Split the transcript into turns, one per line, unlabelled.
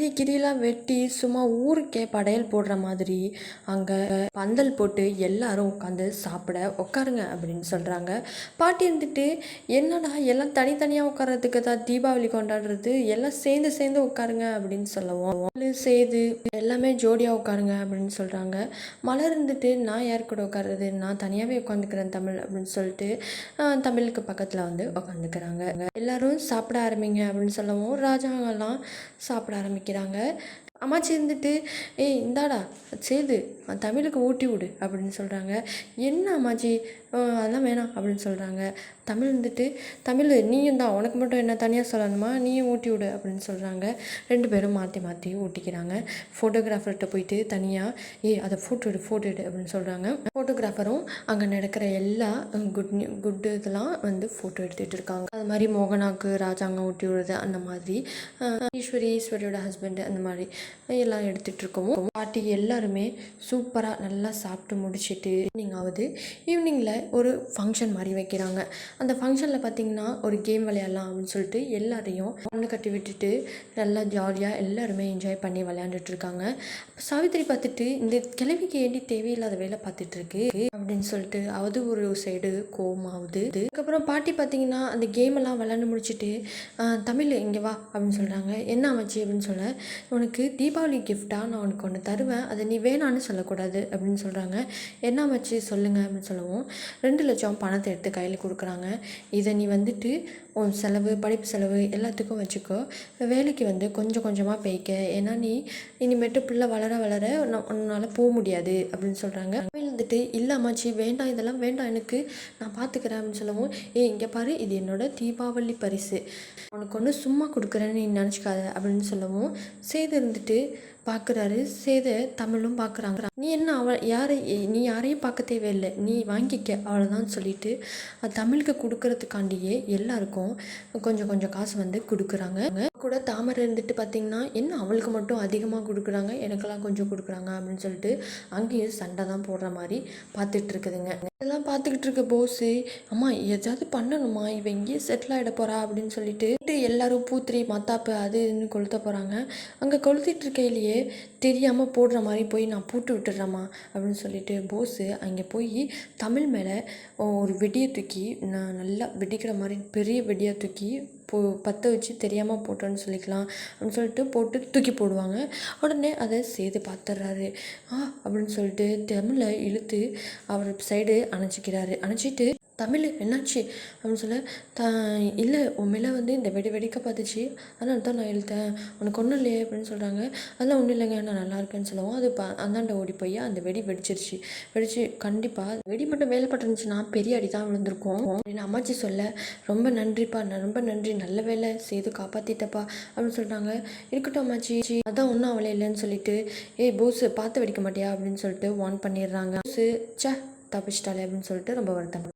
பெரிய கிரிலாம் வெட்டி சும்மா ஊருக்கே படையல் போடுற மாதிரி அங்கே பந்தல் போட்டு எல்லாரும் உட்காந்து சாப்பிட உட்காருங்க அப்படின்னு சொல்கிறாங்க பாட்டி இருந்துட்டு என்னடா எல்லாம் தனித்தனியாக உட்காரத்துக்கு தான் தீபாவளி கொண்டாடுறது? எல்லாம் சேர்ந்து சேர்ந்து உட்காருங்க அப்படின்னு சொல்லவும். சேது எல்லாமே ஜோடியாக உட்காருங்க அப்படின்னு சொல்கிறாங்க மலர் இருந்துட்டு நான் யார் கூட உட்காருறது? நான் தனியாகவே உட்காந்துக்கிறேன் தமிழ் அப்படின்னு சொல்லிட்டு தமிழுக்கு பக்கத்தில் வந்து உட்காந்துக்கிறாங்க. எல்லாரும் சாப்பிட ஆரம்பிங்க அப்படின்னு சொல்லவும் ராஜாங்கெல்லாம் சாப்பிட ஆரம்பிக்கிறாங்க அம்மாச்சி இருந்துட்டு ஏய் இந்தாடா சேது தமிழுக்கு ஊட்டி விடு அப்படின்னு சொல்கிறாங்க என்ன அம்மாச்சி அதெல்லாம் வேணாம் அப்படின்னு சொல்கிறாங்க தமிழ் வந்துட்டு தமிழ் நீயும் தான் உனக்கு மட்டும் என்ன தனியாக சொல்லணுமா? நீயும் ஊட்டி விடு அப்படின்னு சொல்கிறாங்க ரெண்டு பேரும் மாற்றி மாற்றி ஊட்டிக்கிறாங்க. ஃபோட்டோகிராஃபர்கிட்ட போயிட்டு தனியாக ஏய் அதை ஃபோட்டோ எடு ஃபோட்டோ எடு அப்படின்னு சொல்கிறாங்க ஃபோட்டோகிராஃபரும் அங்கே நடக்கிற எல்லா குட் நியூ குட் இதெல்லாம் வந்து ஃபோட்டோ எடுத்துகிட்டு இருக்காங்க. அது மாதிரி மோகனாக்கு ராஜாங்க ஊட்டி விடுறது அந்த மாதிரி ஈஸ்வரி ஈஸ்வரியோட ஹஸ்பண்டு அந்த மாதிரி எல்லாம் எடுத்துகிட்டு இருக்கோம் பாட்டி எல்லாருமே சூப்பராக நல்லா சாப்பிட்டு முடிச்சிட்டு ஈவினிங் ஆகுது. ஈவினிங்கில் ஒரு ஃபங்க்ஷன் மாதிரி வைக்கிறாங்க. அந்த ஃபங்க்ஷனில் பார்த்தீங்கன்னா ஒரு கேம் விளையாடலாம் அப்படின்னு சொல்லிட்டு எல்லாரையும் ஒன்று கட்டி விட்டுட்டு நல்லா ஜாலியாக எல்லாருமே என்ஜாய் பண்ணி விளையாண்டுட்டு இருக்காங்க. சாவித்திரி பார்த்துட்டு இந்த கிழவிக்கு ஏண்டி தேவையில்லாத வேலை பார்த்துட்டு இருக்கு? அப்படின்னு சொல்லிட்டு அது ஒரு சைடு கோவமாகுது. அதுக்கப்புறம் பாட்டி பார்த்தீங்கன்னா அந்த கேம் எல்லாம் விளாண்டு முடிச்சுட்டு தமிழ் இங்கே வா அப்படின்னு சொல்கிறாங்க என்ன அமைச்சு அப்படின்னு சொல்ல உனக்கு தீபாவளி கிஃப்டாக நான் உனக்கு ஒன்று தருவேன். அதை நீ வேணான்னு சொல்லக்கூடாது அப்படின்னு சொல்கிறாங்க என்ன அமைச்சு சொல்லுங்கள் அப்படின்னு சொல்லவும் ரெண்டு லட்சம் பணத்தை எடுத்து கையில் கொடுக்குறாங்க. இதை நீ வந்துட்டு உன் செலவு படிப்பு செலவு எல்லாத்துக்கும் வச்சுக்கோ. வேலைக்கு வந்து கொஞ்சம் கொஞ்சமாக போய்க்க. ஏன்னா நீ இனிமேட்டு பிள்ளை வளர வளர நான் உன்னால் போக முடியாது அப்படின்னு சொல்கிறாங்க வந்துட்டு இல்லை வேண்டாம் இதெல்லாம் வேண்டாம் எனக்கு நான் பார்த்துக்கிறேன் அப்படின்னு சொல்லவும் ஏய் இங்கே பாரு இது என்னோட தீபாவளி பரிசு. உனக்கு ஒன்று சும்மா கொடுக்குறேன்னு நீ நினச்சிக்காத அப்படின்னு சொல்லவும் சேது இருந்துட்டு பார்க்குறாரு. சேத தமிழும் பார்க்குறாங்க. நீ என்ன அவ யாரை நீ யாரையும் பார்க்க தேவையில்லை. நீ வாங்கிக்க அவ்வளோதான் சொல்லிட்டு தமிழுக்கு கொடுக்கறதுக்காண்டியே எல்லாருக்கும் கொஞ்சம் கொஞ்சம் காசு வந்து கொடுக்குறாங்க. கூட தாமரை இருந்துட்டு பார்த்தீங்கன்னா என்ன அவளுக்கு மட்டும் அதிகமாக கொடுக்குறாங்க? எனக்கெல்லாம் கொஞ்சம் கொடுக்குறாங்க அப்படின்னு சொல்லிட்டு அங்கேயும் சண்டை தான் போடுற மாதிரி பார்த்துட்டு இருக்குதுங்க. இதெல்லாம் பார்த்துக்கிட்டு இருக்க போஸு அம்மா ஏதாவது பண்ணணுமா? இவன் இங்கேயே செட்டில் ஆகிட போகிறா அப்படின்னு சொல்லிட்டு எல்லாரும் பூத்திரி மத்தாப்பு அது இதுன்னு கொளுத்த போகிறாங்க அங்கே கொளுத்திட்டு இருக்கையிலேயே தெரியாமல் போடுற மாதிரி போய் நான் பூட்டு விட்டுடுறேம்மா அப்படின்னு சொல்லிட்டு போஸு அங்கே போய் தமிழ் மேலே ஒரு வெடியை தூக்கி நான் நல்லா வெடிக்கிற மாதிரி பெரிய வெடியை தூக்கி போ பற்ற வச்சு தெரியாமல் போட்டோன்னு சொல்லிக்கலாம் அப்படின்னு சொல்லிட்டு போட்டு தூக்கி போடுவாங்க. உடனே அதை சேது பார்த்துட்றாரு ஆ அப்படின்னு சொல்லிட்டு தமிழை இழுத்து அவர் சைடு அணைச்சிக்கிறாரு. அணைச்சிட்டு தமிழ் என்னாச்சு? அப்படின்னு சொல்ல த இல்லை உன் மேலே வந்து இந்த வெடி வெடிக்க பார்த்துச்சு அதனால தான் நான் இழுத்தேன். உனக்கு ஒன்றும் இல்லையே? அப்படின்னு சொல்கிறாங்க அதெல்லாம் ஒன்றும் இல்லைங்க. நான் நல்லா இருக்கேன்னு சொல்லவும். அது ப அந்தாண்ட ஓடி போய் அந்த வெடி வெடிச்சிருச்சு. வெடிச்சு கண்டிப்பாக வெடி மட்டும் மேலே பட்டுருந்துச்சுன்னா பெரிய அடி தான் விழுந்திருக்கும். அப்படின்னு அம்மாச்சி சொல்ல ரொம்ப நன்றிப்பா. நான் ரொம்ப நன்றி. நல்ல வேலை. செய்து காப்பாற்றிட்டப்பா அப்படின்னு சொல்கிறாங்க இருக்கட்டும் அம்மாச்சி. அதான் ஒன்றும் அவளே இல்லைன்னு சொல்லிட்டு ஏய் போஸ் பார்த்து வெடிக்க மாட்டியா? அப்படின்னு சொல்லிட்டு வான் பண்ணிடுறாங்க. போஸு ச்சே தப்பிச்சிட்டாலே அப்படின்னு சொல்லிட்டு ரொம்ப வருத்தம்.